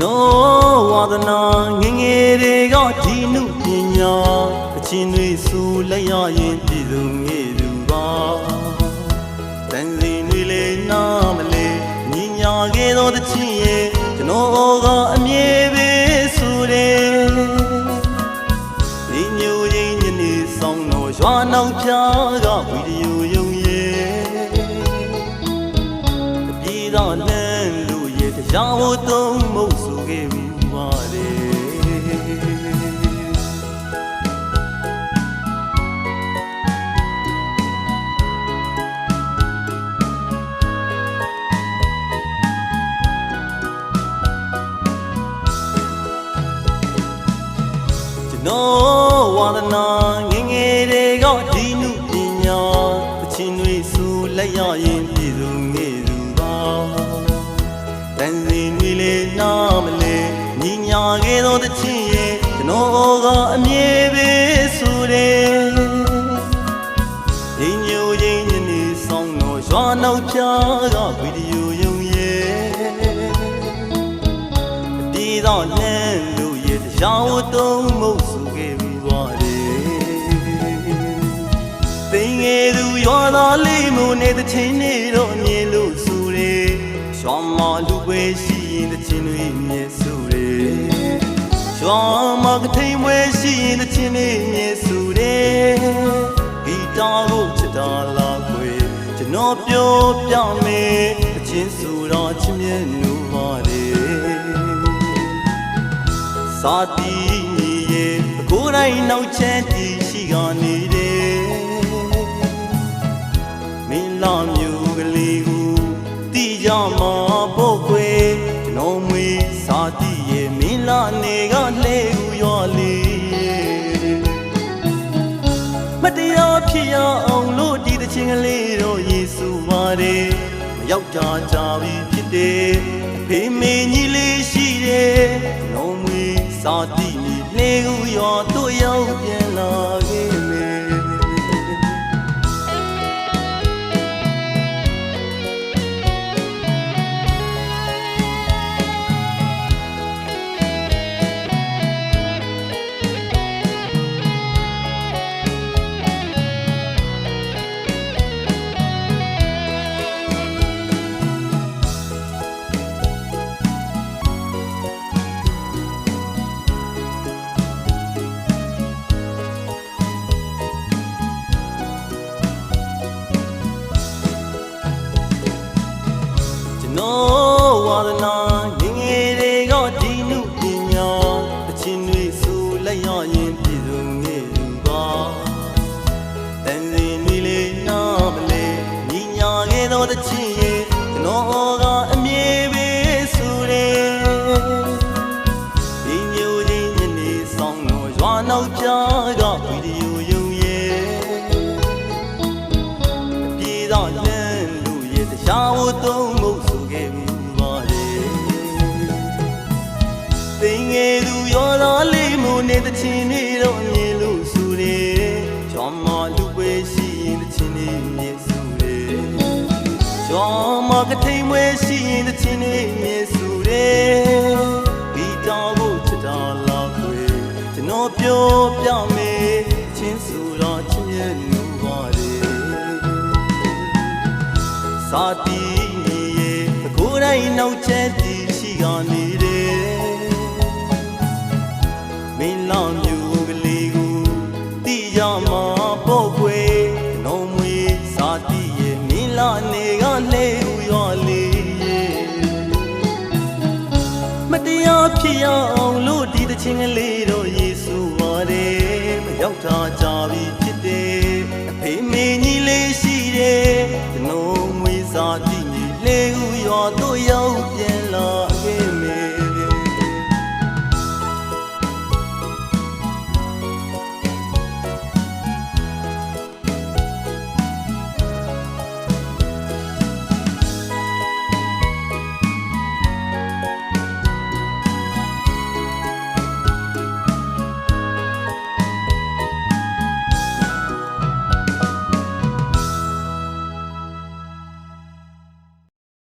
သနာငယ်ငယ်တွေကဒီနုပညာအချင်းတွေဆူလက်ရရင်ပြည်သူငယ်သူပါတန်စီတွေလည်းနားမလဲညီညာခဲ့သောတချင်းရဲ့ကျွန်တော်ကအမြဲပဲဆိုတယ်ဒီမျိုးရင်းညနေဆောင်တော့ရွာနောက်ပြားကဗီဒီယိုယုံရဲ့ပြည်တော်လမ်းလို့ ရဲ့တရားဝတ်သုံးမုတ်ဆိုခဲ့ပြီပါတယ်ကျွန်တော်ဝါဒနာငယ်ငယ်တွေကဒီနုပညာအချင်းတွေဆူလက်ရရင်ပြည်သူငယ်သူပါ တန်စီတွေလည်းနားမလဲညီညာခဲ့သောတချင်းရဲ့ကျွန်တော်ကအမြဲပဲဆိုတယ်ဒီညိုရင်ညနေဆောင်တော့ရွာနောက်ပြားကဗီဒီယိုယုံရဲ့ပြည်တော်လမ်းလို့ရတရားဝတုံးမုတ်ဆိုခဲ့ပြီးပါတယ်။သိငယ်သူရွာသားလေးမုန်နဲ့တချင်းနေတော့ ရင်တချင်းတွေမြင်ဆိုတယ်။ဂီတာကိုချစ်တာလားခွေကျွန်တော်ပြောပြမယ်အချင်းဆိုတော့ချစ်မြတ်နူပါတယ်။စာတီညီရဲ့အကိုယ်တိုင်းနောက်ချမ်းတီရှိကနေတယ်မင်းလာမျိုးကလေးကိုတီကြမှာ တရားဖြစ်ရအောင်လို့ဒီတခြင်းကလေးတော့ယေစုပါတယ်မရောက်ကြကြပြီဖြစ်တယ်အဖေမေကြီးလေးရှိတယ်ကျွန်တော်မွေစာတီမီလေကူရောတို့ရောက်ပြန်လာ န်တော်ဝါဒနာငယ်ငယ်တွေကဒီနုပညာအချင်းတွေဆိုလက်ရရင်ပြည်သူငယ်သူပါတန်စင်တွေလေးနားမလဲညီညာခဲ့သောတချင်းရဲ့ကျွန်တော်ကအမြဲပဲဆိုတယ်ဒီညိုချင်းညနေဆောင်တော့ရွာနောက်ပြားက လေးမုန်နဲ့တချင်းနေတော့မြင်လို့ဆိုတယ်။ကျောင်းမလူပဲရှိရင်တချင်းနေမြင်ဆိုတယ်။ကျောင်းမကထိန်မွဲရှိရင်တချင်းနေမြင်ဆိုတယ်။ဒီတော်ကိုချစ်တာလားခွေကျွန်တော်ပြောပြမယ်ချင်းဆိုတော့ချစ်မြတ်နူပါတယ်။စာတီညီရဲ့အကိုယ်တိုင်းနောက်ချက်တီရှိကနေတယ် ထားကြပြီဖြစ်တယ်အဖေမေကြီးလေးရှိတယ်ကျွန်တော်မွေးစားကြည့်နေလေဦးရွာတို့ရောက်ပြ